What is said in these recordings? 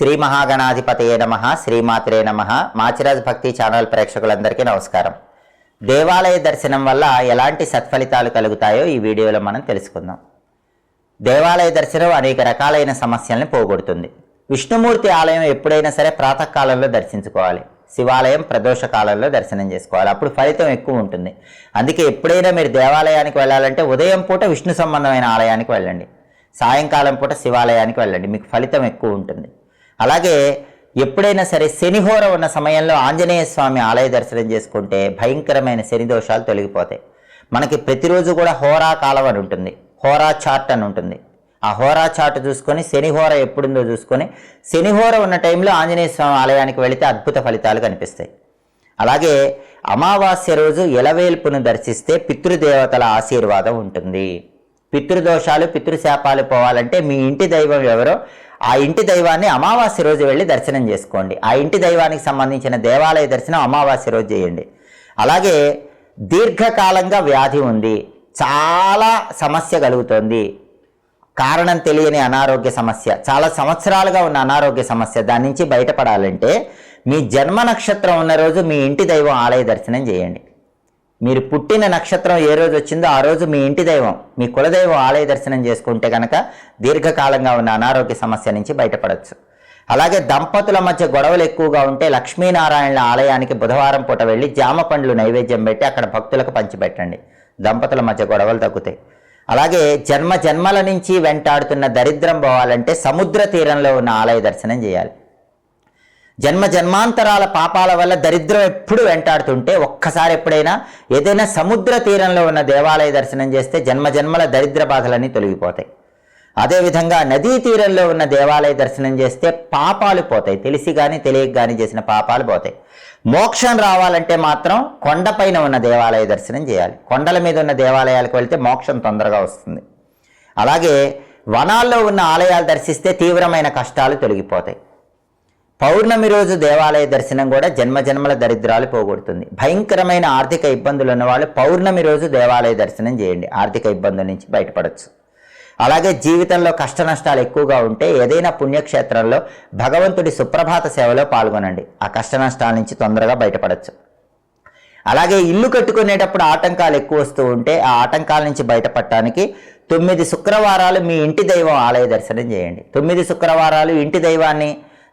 శ్రీ మహాగణాధిపతయే నమ శ్రీమాత్రే నమ. మాచిరాజ్ భక్తి ఛానల్ ప్రేక్షకులందరికీ నమస్కారం. దేవాలయ దర్శనం వల్ల ఎలాంటి సత్ఫలితాలు కలుగుతాయో ఈ వీడియోలో మనం తెలుసుకుందాం. దేవాలయ దర్శనం అనేక రకాలైన సమస్యల్ని పోగొడుతుంది. విష్ణుమూర్తి ఆలయం ఎప్పుడైనా సరే ప్రాతకాలంలో దర్శించుకోవాలి. శివాలయం ప్రదోష కాలంలో దర్శనం చేసుకోవాలి. అప్పుడు ఫలితం ఎక్కువ ఉంటుంది. అందుకే ఎప్పుడైనా మీరు దేవాలయానికి వెళ్ళాలంటే ఉదయం పూట విష్ణు సంబంధమైన ఆలయానికి వెళ్ళండి. సాయంకాలం పూట శివాలయానికి వెళ్ళండి. మీకు ఫలితం ఎక్కువ ఉంటుంది. అలాగే ఎప్పుడైనా సరే శనిహోర ఉన్న సమయంలో ఆంజనేయ స్వామి ఆలయ దర్శనం చేసుకుంటే భయంకరమైన శని దోషాలు తొలగిపోతాయి. మనకి ప్రతిరోజు కూడా హోరా కాలం అని ఉంటుంది. హోరా చార్ట్ అని ఉంటుంది. ఆ హోరా చార్ట్ చూసుకొని శనిహోర ఎప్పుడుందో చూసుకొని శనిహోర ఉన్న టైంలో ఆంజనేయ స్వామి ఆలయానికి వెళితే అద్భుత ఫలితాలు కనిపిస్తాయి. అలాగే అమావాస్య రోజు ఎలవేల్పును దర్శిస్తే పితృదేవతల ఆశీర్వాదం ఉంటుంది. పితృదోషాలు పితృశాపాలు పోవాలంటే మీ ఇంటి దైవం ఎవరో ఆ ఇంటి దైవాన్ని అమావాస్య రోజు వెళ్ళి దర్శనం చేసుకోండి. ఆ ఇంటి దైవానికి సంబంధించిన దేవాలయ దర్శనం అమావాస్య రోజు చేయండి. అలాగే దీర్ఘకాలంగా వ్యాధి ఉంది. చాలా సమస్య కలుగుతోంది. కారణం తెలియని అనారోగ్య సమస్య. చాలా సంవత్సరాలుగా ఉన్న అనారోగ్య సమస్య. దాని నుంచి బయటపడాలంటే మీ జన్మ నక్షత్రం ఉన్న రోజు మీ ఇంటి దైవం ఆలయ దర్శనం చేయండి. మీరు పుట్టిన నక్షత్రం ఏ రోజు వచ్చిందో ఆ రోజు మీ ఇంటి దైవం మీ కులదైవం ఆలయ దర్శనం చేసుకుంటే కనుక దీర్ఘకాలంగా ఉన్న అనారోగ్య సమస్య నుంచి బయటపడవచ్చు అలాగే దంపతుల మధ్య గొడవలు ఎక్కువగా ఉంటే లక్ష్మీనారాయణ ఆలయానికి బుధవారం పూట వెళ్ళి జామ పండ్లు నైవేద్యం పెట్టి అక్కడ భక్తులకు పంచిపెట్టండి. దంపతుల మధ్య గొడవలు తగ్గుతాయి. అలాగే జన్మ జన్మల నుంచి వెంటాడుతున్న దరిద్రం పోవాలంటే సముద్ర తీరంలో ఉన్న ఆలయ దర్శనం చేయాలి. జన్మ జన్మాంతరాల పాపాల వల్ల దరిద్రం ఎప్పుడు వెంటాడుతుంటే ఒక్కసారి ఎప్పుడైనా ఏదైనా సముద్ర తీరంలో ఉన్న దేవాలయ దర్శనం చేస్తే జన్మ జన్మల దరిద్ర బాధలన్నీ తొలగిపోతాయి. అదేవిధంగా నదీ తీరంలో ఉన్న దేవాలయ దర్శనం చేస్తే పాపాలు పోతాయి. తెలిసి కానీ తెలియక కానీ చేసిన పాపాలు పోతాయి. మోక్షం రావాలంటే మాత్రం కొండపైన ఉన్న దేవాలయ దర్శనం చేయాలి. కొండల మీద ఉన్న దేవాలయాలకు వెళ్తే మోక్షం తొందరగా వస్తుంది. అలాగే వనాల్లో ఉన్న ఆలయాలు దర్శిస్తే తీవ్రమైన కష్టాలు తొలగిపోతాయి. పౌర్ణమి రోజు దేవాలయ దర్శనం కూడా జన్మజన్మల దరిద్రాలు పోగొడుతుంది. భయంకరమైన ఆర్థిక ఇబ్బందులు ఉన్నవాళ్ళు పౌర్ణమి రోజు దేవాలయ దర్శనం చేయండి. ఆర్థిక ఇబ్బందుల నుంచి బయటపడవచ్చు అలాగే జీవితంలో కష్ట నష్టాలు ఎక్కువగా ఉంటే ఏదైనా పుణ్యక్షేత్రంలో భగవంతుడి సుప్రభాత సేవలో పాల్గొనండి. ఆ కష్ట నష్టాల నుంచి తొందరగా బయటపడవచ్చు అలాగే ఇల్లు కట్టుకునేటప్పుడు ఆటంకాలు ఎక్కువ వస్తూ ఉంటే ఆ ఆటంకాల నుంచి బయటపడటానికి తొమ్మిది శుక్రవారాలు మీ ఇంటి దైవం ఆలయ దర్శనం చేయండి. తొమ్మిది శుక్రవారాలు ఇంటి దైవాన్ని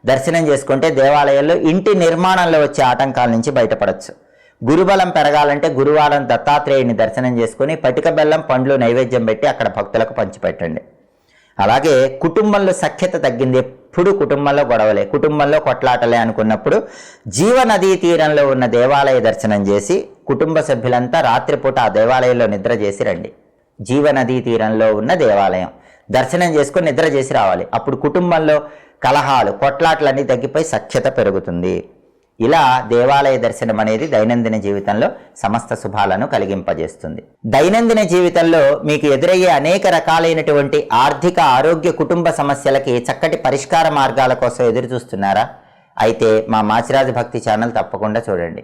దర్శనం చేసుకుంటే దేవాలయాల్లో ఇంటి నిర్మాణంలో వచ్చే ఆటంకాల నుంచి బయటపడవచ్చు గురుబలం పెరగాలంటే గురువారం దత్తాత్రేయుని దర్శనం చేసుకుని పటిక బెల్లం పండ్లు నైవేద్యం పెట్టి అక్కడ భక్తులకు పంచిపెట్టండి. అలాగే కుటుంబంలో సఖ్యత తగ్గింది. ఎప్పుడు కుటుంబంలో గొడవలే కుటుంబంలో కొట్లాటలే అనుకున్నప్పుడు జీవనదీ తీరంలో ఉన్న దేవాలయ దర్శనం చేసి కుటుంబ సభ్యులంతా రాత్రిపూట ఆ దేవాలయంలో నిద్ర చేసి రండి. జీవనదీ తీరంలో ఉన్న దేవాలయం. దర్శనం చేసుకొని నిద్ర చేసి రావాలి. అప్పుడు కుటుంబంలో కలహాలు కొట్లాట్లన్నీ తగ్గిపోయి సఖ్యత పెరుగుతుంది. ఇలా దేవాలయ దర్శనం అనేది దైనందిన జీవితంలో సమస్త శుభాలను కలిగింపజేస్తుంది. దైనందిన జీవితంలో మీకు ఎదురయ్యే అనేక రకాలైనటువంటి ఆర్థిక ఆరోగ్య కుటుంబ సమస్యలకి చక్కటి పరిష్కార మార్గాల కోసం ఎదురు చూస్తున్నారా అయితే మా మాచిరాజు భక్తి ఛానల్ తప్పకుండా చూడండి.